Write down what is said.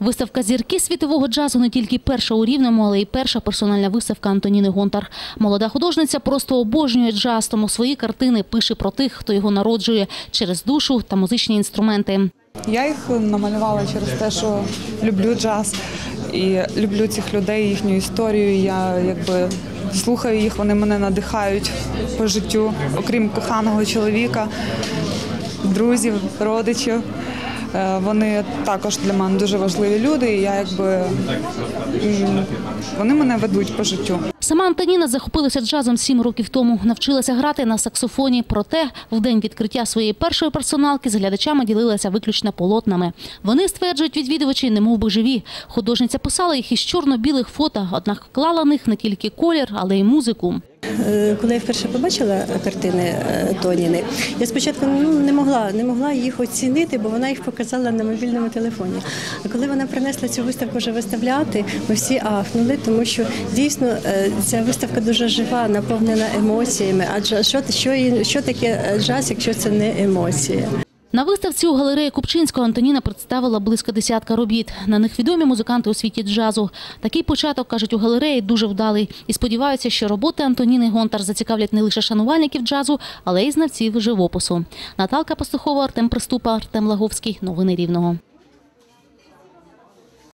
Виставка зірки світового джазу не тільки перша у рівному, але й перша персональна виставка Антоніни Гонтар. Молода художниця просто обожнює джаз, тому свої картини пише про тих, хто його народжує через душу та музичні інструменти. Я їх намалювала через те, що люблю джаз і люблю цих людей, їхню історію. Я якби слухаю їх, вони мене надихають по життю, окрім коханого чоловіка, друзів, родичів. Е, Вони також для мене дуже важливі люди, і я якби вони мене ведуть по життю. Сама Антоніна захопилася джазом сім років тому. Навчилася грати на саксофоні. Проте в день відкриття своєї першої персоналки з глядачами ділилася виключно полотнами. Вони стверджують відвідувачі, немов би живі. Художниця писала їх із чорно-білих фото, однак вклала них не тільки колір, але й музику. Е, Коли я вперше побачила картини е, Тоніни, я спочатку ну, не могла не могла їх оцінити, бо вона їх показала на мобільному телефоні. А коли вона принесла цю виставку вже виставляти, ми всі ахнули, тому що дійсно е, ця виставка дуже жива, наповнена емоціями. Адже що, що, що таке джаз, якщо це не емоції? На виставці у галереї Купчинського Антоніна представила близько десятка робіт. На них відомі музиканти у світі джазу. Такий початок, кажуть, у галереї дуже вдалий. І сподіваються, що роботи Антоніни Гонтар зацікавлять не лише шанувальників джазу, але й знавців живопису. Наталка Пастухова, Артем Приступа, Артем Лаговський. Новини Рівного.